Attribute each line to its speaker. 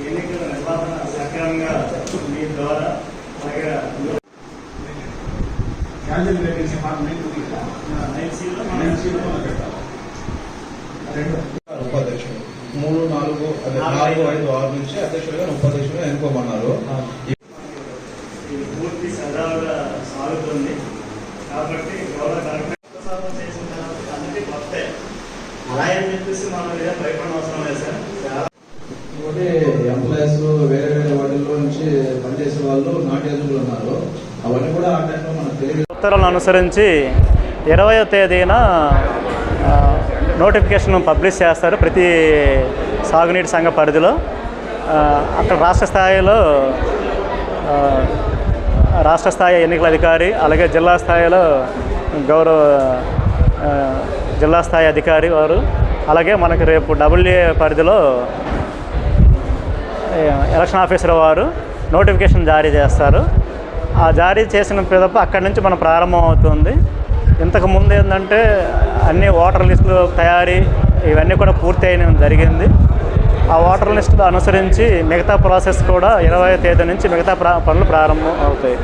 Speaker 1: ఎన్నికల నిర్వహణ సక్రమంగా మీ ద్వారా
Speaker 2: ఉపాధ్యక్షుడు మూడు నాలుగు నాలుగు ఐదు ఆరు నుంచి అధ్యక్షుడిగా ఉపాధ్యక్షుడిగా ఎన్నుకోమన్నారు
Speaker 3: పూర్తి సజావుగా సాగుతుంది. కాబట్టి గౌరవ అని చెప్పేసి మనం ఏదో భయపడిన అవసరం లేదు సార్. చాలా
Speaker 2: ఇంకోటి ఎంప్లాయీస్ వేరే వేరే వాటిల్లో నుంచి పనిచేసే వాళ్ళు నాట్ ఎలిజిబుల్ ఉన్నారు. అవన్నీ కూడా ఆ టైంలో మనకు తెలియదు.
Speaker 4: ఉత్తర్వులను అనుసరించి ఇరవయో తేదీన నోటిఫికేషన్ పబ్లిష్ చేస్తారు ప్రతి సాగునీటి సంఘ పరిధిలో. అక్కడ రాష్ట్ర స్థాయిలో రాష్ట్ర స్థాయి ఎన్నికల అధికారి అలాగే జిల్లా స్థాయిలో గౌరవ జిల్లా స్థాయి అధికారి వారు. అలాగే మనకు రేపు డబ్ల్యూఏ పరిధిలో ఎలక్షన్ ఆఫీసర్ వారు నోటిఫికేషన్ జారీ చేస్తారు. ఆ జారీ చేసిన పిదప అక్కడి నుంచి మనం ప్రారంభం అవుతుంది. ఇంతకు ముందు ఏంటంటే అన్ని ఓటర్ లిస్టులు తయారీ ఇవన్నీ కూడా పూర్తి అయిన జరిగింది. ఆ ఓటర్ లిస్టులు అనుసరించి మిగతా ప్రాసెస్ కూడా ఇరవై తేదీ నుంచి మిగతా ప్రా పనులు ప్రారంభం అవుతాయి.